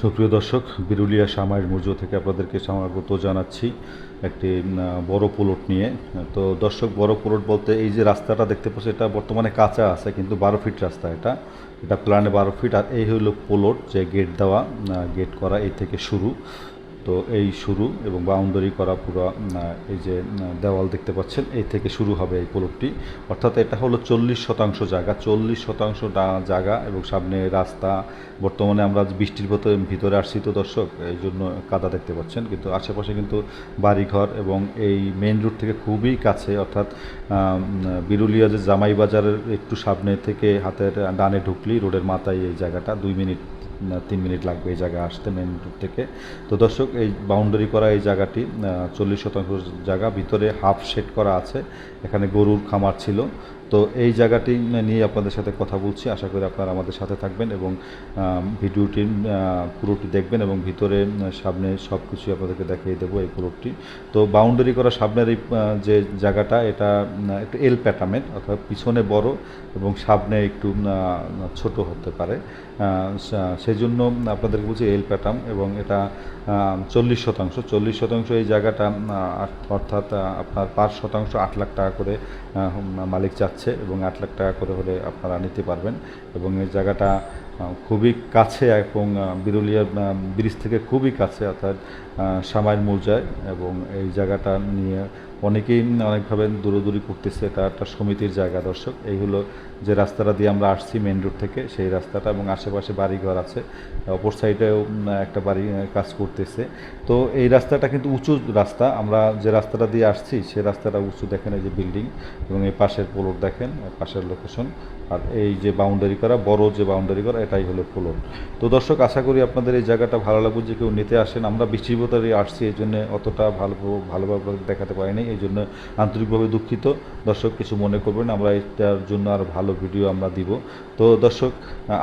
সুপ্রিয় দর্শক, বিরুলিয়া সামাইয়ের মুজো থেকে আপনাদেরকে স্বাগত জানাচ্ছি একটি বড় পোলট নিয়ে। তো দর্শক, বড় পোলট বলতে এই যে রাস্তাটা দেখতে পাচ্ছি এটা বর্তমানে কাঁচা আছে, কিন্তু বারো ফিট রাস্তা এটা। এটা প্ল্যানে বারো ফিট, আর এই হলো পোলট যে গেট দেওয়া গেট করা এই থেকে শুরু। তো এই শুরু এবং বাউন্ডারি করা পুরো এই যে দেওয়াল দেখতে পাচ্ছেন, এই থেকে শুরু হবে এই প্লটটি অর্থাৎ এটা হলো চল্লিশ শতাংশ জায়গা, চল্লিশ শতাংশ জায়গা এবং সামনে রাস্তা। বর্তমানে আমরা বৃষ্টির ভিতরে ভিতরে আসছি তো দর্শক, এই জন্য কাদা দেখতে পাচ্ছেন। কিন্তু আশেপাশে কিন্তু বাড়িঘর এবং এই মেন রোড থেকে খুবই কাছে, অর্থাৎ বিরুলিয়া যে জামাই বাজারের একটু সামনে থেকে হাতের ডানে ঢুকলি, রোডের মাথায় এই জায়গাটা, দুই মিনিট তিন মিনিট লাগবে এই জায়গায় আসতে মেন রোড থেকে। তো দর্শক, এই বাউন্ডারি করা এই জায়গাটি চল্লিশ শতাংশ জায়গা, ভিতরে হাফ শেড করা আছে। এখানে গরুর খামার ছিল। তো এই জায়গাটি নিয়ে আপনাদের সাথে কথা বলছি। আশা করি আপনারা আমাদের সাথে থাকবেন এবং ভিডিওটি পুরোটি দেখবেন এবং ভিতরে সামনে সব কিছুই আপনাদেরকে দেখিয়ে দেবো এই পুরোটি। তো বাউন্ডারি করা সামনের এই যে জায়গাটা, এটা একটু এল প্যাটামেন্ট অর্থাৎ পিছনে বড় এবং সামনে একটু ছোট হতে পারে। সেই জন্য আপনাদেরকে বলছি এল প্যাটাম এবং এটা চল্লিশ শতাংশ। চল্লিশ শতাংশ এই জায়গাটা অর্থাৎ আপনার পাঁচ শতাংশ আট লাখ টাকা করে মালিক চাচ্ছে। এবং আট লাখ টাকা করে হলে আপনারা নিতে পারবেন এবং এই জায়গাটা খুবই কাছে এবং বিরুলিয়া ব্রিজ থেকে খুবই কাছে অর্থাৎ সামাইল মৌজায় এবং এই জায়গাটা নিয়ে অনেকেই অনেকভাবে দূরদূরি করতেছে, এটা একটা সমিতির জায়গা দর্শক। এই হলো যে রাস্তাটা দিয়ে আমরা আসছি মেন রোড থেকে, সেই রাস্তাটা এবং আশেপাশে বাড়িঘর আছে, অপর সাইডেও একটা বাড়ি কাজ করতেছে। তো এই রাস্তাটা কিন্তু উঁচু রাস্তা, আমরা যে রাস্তাটা দিয়ে আসছি সেই রাস্তাটা উঁচু, দেখেন এই যে বিল্ডিং এবং এই পাশের পোলট দেখেন, পাশের লোকেশন। আর এই যে বাউন্ডারি করা, বড় যে বাউন্ডারি করা এটাই হলো পোলট তো দর্শক, আশা করি আপনাদের এই জায়গাটা ভালো লাগবে যে কেউ নিতে আসেন। আমরা বৃষ্টিবতারে আসছি, এই জন্য অতটা ভালো ভালোভাবে দেখাতে পারিনি এই জন্য আন্তরিকভাবে দুঃখিত। দর্শক, কিছু মনে করবেন, আমরা এটার জন্য আর ভালো ভিডিও আমরা দিব। তো দর্শক,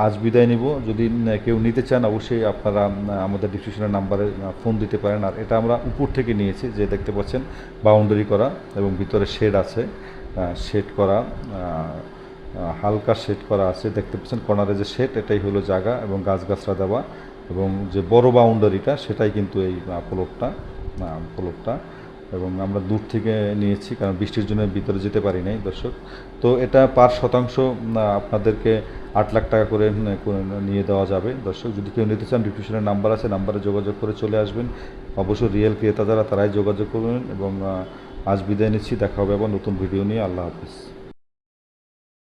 আজ বিদায় নিব। যদি কেউ নিতে চান, অবশ্যই আপনারা আমাদের ডিসক্রিপশনের নাম্বারে ফোন দিতে পারেন। আর এটা আমরা উপর থেকে নিয়েছি, যে দেখতে পাচ্ছেন, বাউন্ডারি করা এবং ভিতরে শেড আছে শেড করা হালকা শেড করা আছে। দেখতে পাচ্ছেন কর্নারে যে শেড, এটাই হলো জায়গা এবং গাছগাছরা দেওয়া এবং যে বড় বাউন্ডারিটা, সেটাই কিন্তু এই প্লটটা প্লটটা এবং আমরা দূর থেকে নিয়েছি, কারণ বৃষ্টির জন্য ভিতরে যেতে পারি নাই দর্শক। তো এটা পার শতাংশ আপনাদেরকে আট লাখ টাকা করে নিয়ে দেওয়া যাবে দর্শক। যদি কেউ নিতে চান, ডিসক্রিপশনের নাম্বার আছে, নাম্বারে যোগাযোগ করে চলে আসবেন। অবশ্যই রিয়েল ক্রেতা যারা, তারাই যোগাযোগ করবেন এবং আজ বিদায় নিচ্ছি। দেখা হবে আবার নতুন ভিডিও নিয়ে। আল্লাহ হাফিজ।